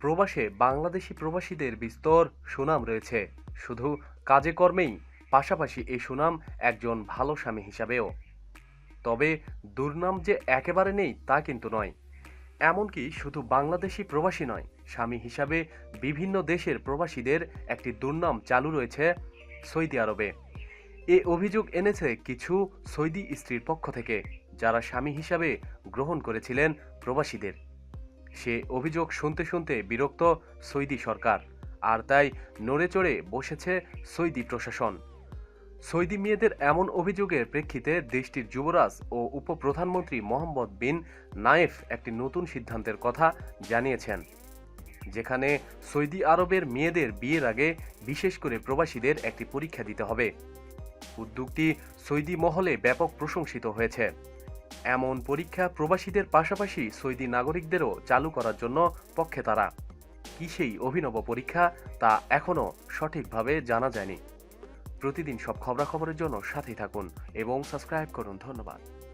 প্রবাসে বাংলাদেশি প্রবাসীদের বিস্তর সুনাম রয়েছে। শুধু কাজে কর্মেই, পাশাপাশি এই সুনাম একজন ভালো স্বামী হিসাবেও। তবে দুর্নাম যে একেবারে নেই তা কিন্তু নয়। এমনকি শুধু বাংলাদেশি প্রবাসী নয়, স্বামী হিসাবে বিভিন্ন দেশের প্রবাসীদের একটি দুর্নাম চালু রয়েছে সৌদি আরবে। এ অভিযোগ এনেছে কিছু সৌদি স্ত্রীর পক্ষ থেকে, যারা স্বামী হিসাবে গ্রহণ করেছিলেন প্রবাসীদের। সে অভিযোগ শুনতে শুনতে বিরক্ত সৌদি সরকার, আর তাই নড়ে চড়ে বসেছে সৌদি প্রশাসন। সৌদি মেয়েদের এমন অভিযোগের প্রেক্ষিতে দেশটির যুবরাজ ও উপপ্রধানমন্ত্রী মোহাম্মদ বিন নায়েফ একটি নতুন সিদ্ধান্তের কথা জানিয়েছেন, যেখানে সৌদি আরবের মেয়েদের বিয়ের আগে বিশেষ করে প্রবাসীদের একটি পরীক্ষা দিতে হবে। উদ্যোগটি সৌদি মহলে ব্যাপক প্রশংসিত হয়েছে। এমন পরীক্ষা প্রবাসীদের পাশাপাশি সৌদি নাগরিকদেরও চালু করার জন্য পক্ষে তারা। কি সেই অভিনব পরীক্ষা, তা এখনও সঠিকভাবে জানা যায়নি। প্রতিদিন সব খবরাখবরের জন্য সাথেই থাকুন এবং সাবস্ক্রাইব করুন। ধন্যবাদ।